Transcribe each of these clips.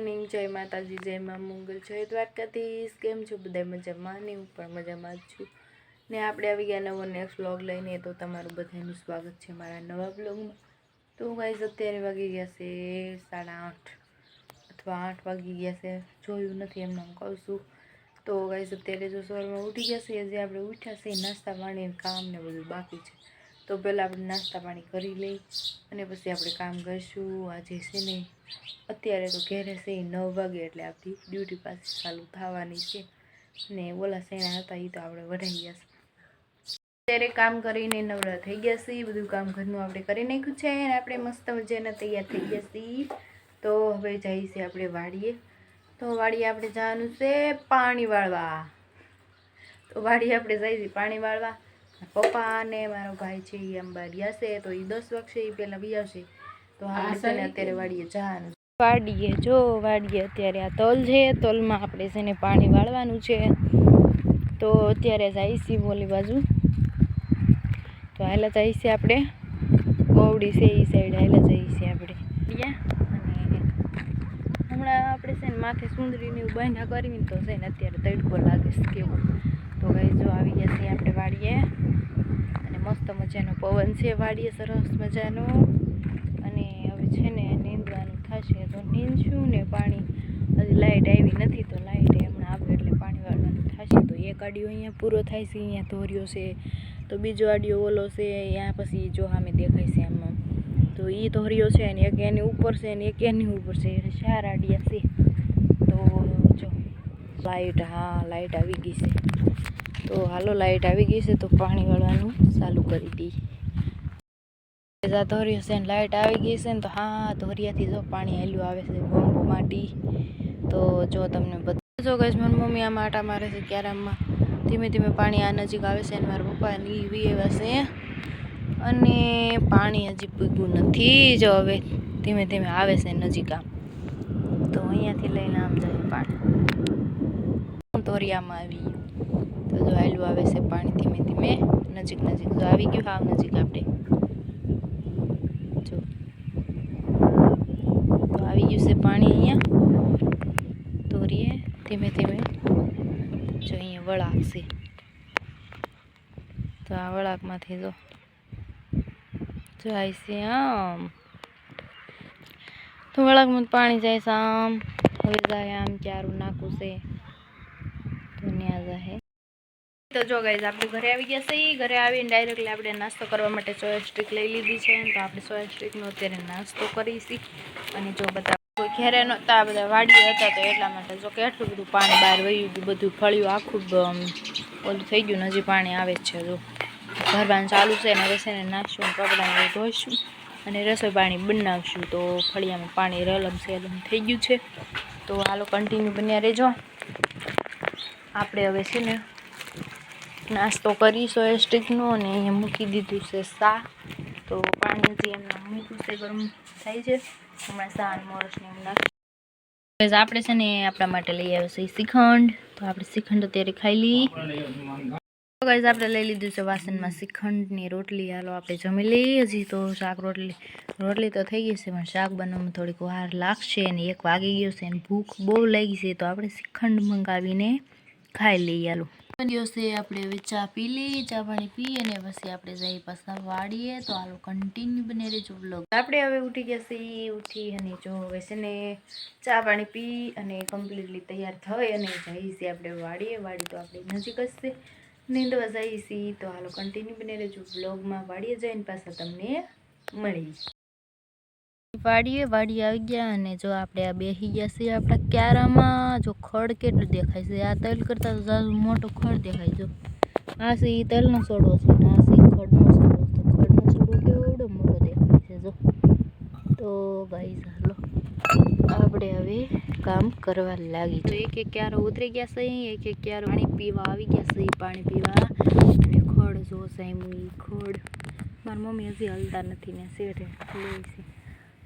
Morning, જય માતાજી, જય મા મંગલ, જય દ્વારકાધીશ, કેમ છો બધા મજામાં? ને હું પણ મજામાં જ છું. ને આપણે આવી ગયા નવો નેક્સ્ટ બ્લોગ લઈને, તો તમારું બધાનું સ્વાગત છે મારા નવા બ્લોગમાં તો ગાઈઝ અત્યારે વાગી ગયા છે સાડા આઠ અથવા આઠ વાગી ગયા છે. જોયું નથી એમને હું કહું છું. તો ગાઈઝ અત્યારે જો સવારમાં ઉઠી ગયા છે જે આપણે ઉઠ્યા છે, નાસ્તા પાણી કામ ને બધું બાકી છે. તો પહેલાં આપણે નાસ્તા પાણી કરી લઈ અને પછી આપણે કામ કરીશું. આજે છે ને અત્યારે તો ઘેરે છે નવ વાગે એટલે આપણી ડ્યુટી પાસે ચાલુ થવાની છે. ને ઓલા સેણા હતા એ તો આપણે વઢાઈ ગયા છે. અત્યારે કામ કરીને નવરા થઈ ગયા છે. બધું કામ ઘરનું આપણે કરી નાખ્યું છે અને આપણે મસ્ત મજાના તૈયાર થઈ ગયા છીએ તો હવે જઈએ છીએ આપણે વાડીએ. તો વાડીએ આપણે જવાનું છે પાણી વાળવા. તો વાડીએ આપણે જઈએ છીએ પાણી વાળવા. પપ્પા અને મારો ભાઈ છે એ અંબાડી હશે તો એ દસ વાગશે એ પહેલાં બી આવશે તો આપણે છે ને અત્યારે વાડીએ જવાનું. વાડીએ જો વાડીએ અત્યારે આ તલ છે તલમાં આપણે છે ને પાણી વાળવાનું છે. તો અત્યારે જાય છે ઓલી બાજુ. તો હાલ જાય છે આપણે. ગોવડી છે એ સાઈડ હાલ જઈશી આપણે. અને હમણાં આપણે છે ને માથે સુંદરીને એવું બાંધા કરવી તો છે ને અત્યારે તડકો લાગે છે કેવો. તો ગઈ જો આવી ગયા છીએ આપણે વાડીએ. અને મસ્ત મજાનો પવન છે વાડીએ, સરસ મજાનો. અને હવે છે ને નીંદવાનું થશે. તો નીંદશું ને પાણી. હજી લાઇટ આવી નથી તો લાઇટ હમણાં આવે એટલે પાણી વાળવાનું થશે. તો એક આડિયો અહીંયા પૂરો થાય છે, અહીંયા ધોર્યો છે. તો બીજો આડિયો ઓલો છે, અહીંયા પછી જો સામે દેખાય છે આમાં. તો એ ધોર્યો છે અને એક એની ઉપર છે અને એક એની ઉપર છે. એટલે ચાર આડિયા છે. તો જો લાઇટ હા લાઇટ આવી ગઈ છે. તો હાલો લાઇટ આવી ગઈ છે તો પાણી વાળવાનું ચાલુ કરી દઈએ. આ ધોર્યો છે ને લાઇટ આવી ગઈ છે ને તો હા, ધોરિયાથી જો પાણી હેલું આવે છે બોમ્બો માટી. તો જો તમને બધું જો ગઈ મારી મમ્મી આમાં આટા મારે છે ક્યારામાં ધીમે ધીમે પાણી આ નજીક આવે છે અને મારા પપ્પા ની વી એવા છે. અને પાણી હજી પૂગ્યું નથી જો હવે. ધીમે ધીમે આવે છે નજીક આમ. તો અહીંયાથી લઈને આમ જાય પાણી. તોરિયામાં આવી ગયું. તો આવેલું આવે છે પાણી ધીમે ધીમે. નજીક નજીક તો આવી ગયું, હાવ નજીક આપણે. જો. તો આવી ગયું છે પાણી અહીંયા. તોરીએ ધીમે ધીમે. જો અહીંયા વળાક છે. તો આ વળાકમાંથી જો જાય છે આમ. તો વળાકમાં પાણી જાય છે આમ. હવે જાય આમ ચારું નાખું છે? ત્યાં જાય. તો જો ગાઈઝ આપણે ઘરે આવી ગયા છીએ. ઘરે આવીને ડાયરેક્ટલી આપણે નાસ્તો કરવા માટે સોયા સ્ટ્રીક લઈ લીધી છે. તો આપણે સોયા સ્ટ્રીકનો અત્યારે નાસ્તો કરીશી. અને જો બધા કોઈ ઘેરે નહોતા બધા વાડીએ હતા તો એટલા માટે જો કે એટલું બધું પાણી બહાર વહ્યું ગયું, બધું ફળ્યું. આખું ઓલું થઈ ગયું, હજી પાણી આવે છે જો ભરવાનું ચાલુ છે અને હવે છે ને નાખશું કપડાને ધોઈશું. અને રસોઈ પાણી બનાવશું. તો ફળિયામાં પાણી રલમ સેલમ થઈ ગયું છે. તો હાલો કન્ટિન્યુ બન્યા રહેજો. આપણે હવે છે ને નાસ્તો કરીશું એ સ્ટીકનો અને અહીંયા મૂકી દીધું છે સા તો પાણી એમને મૂક્યું છે, ગરમ થાય છે. હમણાં સા અને મોરસને એમ નાખશું આપણે છે ને આપણા માટે લઈ આવ્યો છે શ્રીખંડ. તો આપણે શ્રીખંડ અત્યારે ખાઈ લઈએ. તો આપણે લઈ લીધું છે વાસણમાં શ્રીખંડની રોટલી. હાલો, આપણે જમી લઈએ હજી તો શાક રોટલી. રોટલી તો થઈ ગઈ છે, પણ શાક બનાવવામાં થોડીક વાર લાગશે અને એક વાગી ગયો છે અને ભૂખ બહુ લાગી છે. તો આપણે શ્રીખંડ મંગાવીને ખાઈ લઈએ. હાલો. દિવસે આપણે હવે ચા પી લઈએ, ચા પાણી પી અને પછી આપણે જઈએ પાછા વાળીએ તો આલો કન્ટિન્યુ બને રહેજો બ્લોગ આપણે હવે ઉઠી ગયા છીએ, ઉઠી અને જો હવે છે ને ચા પાણી પી અને કમ્પ્લીટલી તૈયાર થઈ અને જઈએ છીએ આપણે વાડીએ. વાડી તો આપણે નજીક જ છે. નીંદવા જઈએ છીએ. તો હાલો કન્ટિન્યુ બને રહેજો બ્લોગમાં વાડીએ જઈને પાછા તમને મળી વાડીએ વાડી આવી ગયા અને જો આપણે આ બેસી ગયા છીએ આપણા ક્યારામાં. જો ખડ કેટલું દેખાય છે. આ તલ કરતાં તો ઝાઝું મોટો ખડ દેખાય. જો આ છે એ તલનો સોડો છે ને આ છે ઈ ખડનો સોડો તો ખડનો સોડો કેવડો મોટો દેખાય છે જો. તો ભાઈ ચાલો, આપણે હવે કામ કરવા લાગી તો એક એક ક્યારો ઉતરી ગયા છે, એક એક ક્યારો પાણી પીવા આવી ગયા છે પાણી પીવા. અને ખડ જો સાઈમું ઈ ખડ. મારી મમ્મી હજી હલતા નથી ને શેઠે લે છે.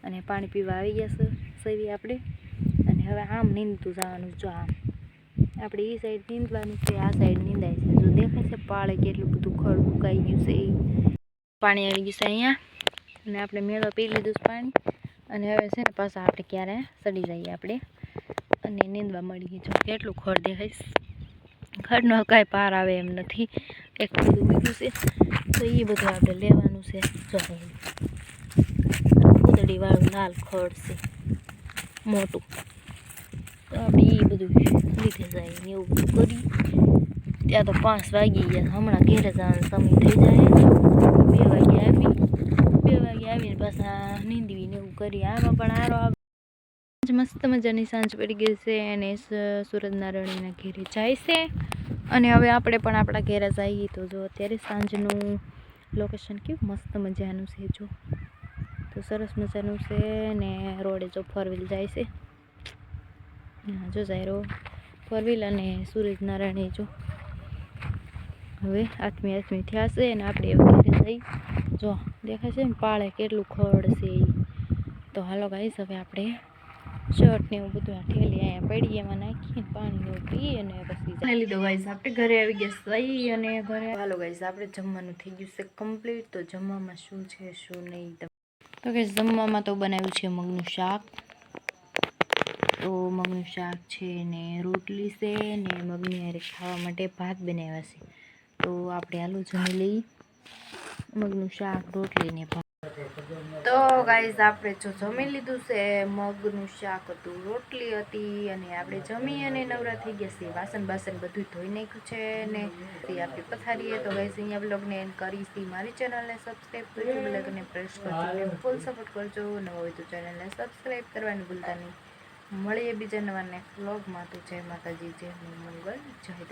અને પાણી પીવા આવી ગયા છે સવી આપણે. અને હવે આમ નીંદતું જવાનું જો આમ. આપણે એ સાઈડ નીંદવાનું છે, આ સાઈડ નીંદાય છે. જો દેખાય છે પાળે કેટલું બધું ખડ ઉકાઈ ગયું છે એ પાણી આવી ગયું છે અહીંયા. અને આપણે મેળો પી લીધું પાણી. અને હવે છે ને પાછા આપણે ક્યારે સડી જઈએ આપણે. અને નીંદવા મળી જો કેટલું ખડ દેખાઈશ ખડનો કાંઈ પાર આવે એમ નથી. એક બધું બીજું છે. તો એ બધું આપણે લેવાનું છે. જો ઉદડીવાળું લાલ ખડ છે, મોટું. તો આપણે એ બધું લીધે જાય ને એવું બધું કરી. ત્યાં તો પાંચ વાગી ગયા, હમણાં ઘેરે જવાનો સમય થઈ જાય. બે વાગે આવી, બે વાગે આવીને પાછા નીંદવી ને એવું કરી. આમાં પણ આરો આવે. મસ્ત મજાની સાંજ પડી ગઈ છે અને સૂરજનારાયણના ઘેરે જાય છે. અને હવે આપણે પણ આપણા ઘેરે જઈએ તો જો અત્યારે સાંજનું લોકેશન કેવું મસ્ત મજાનું છે જો. તો સરસ મજાનું છે ને રોડે જો ફોર વ્હીલ જાય છે. જો જાયરો ફોર વ્હીલ અને સૂરજનારાયણ જો. હવે આથમી આથમી થયા છે અને આપણે ઘરે જઈ. જો દેખાય છે ને પાળે કેટલું ખડ છે તો હાલો ગાઈશ હવે આપણે શર્ટ ને એવું બધું આ ઠેલી અહીંયા પડી એમાં નાખીને પાણી પી અને પછી જઈ લીધો ગાઈસ આપણે ઘરે આવી ગયા સહી અને ઘરે. હાલો ગાઈસ આપણે જમવાનું થઈ ગયું છે કમ્પ્લીટ તો જમવામાં શું છે, શું નહીં તો કે જમવામાં તો બનાવ્યું છે મગનું શાક. તો મગનું શાક છે ને રોટલી છે ને મગની હારે ખાવા માટે ભાત બનાવ્યા છે. તો આપણે આલુ જમી લઈ મગનું શાક, રોટલી ને ભાત. તો ગાઈઝ આપણે જો જમી લીધું છે, મગનું શાક હતું, રોટલી હતી અને આપણે જમી અને નવરા થઈ ગયા છીએ. વાસણ બાસણ બધું ધોઈ નાખ્યું છે ને તે આપણે પથારીએ. તો ગાઈઝ અહીંયા બ્લોગને એન્ડ કરીશી. મારી ચેનલને સબસ્ક્રાઈબ કરજો બ્લોગને પ્રેસ કરજો ફૂલ સપોર્ટ કરજો. નવો હોય તો ચેનલને સબસ્ક્રાઈબ કરવાની ભૂલતા નહીં. મળીએ બીજા નવા નેક્સ્ટ બ્લોગમાં તો જય માતાજી, જય મંગલ જય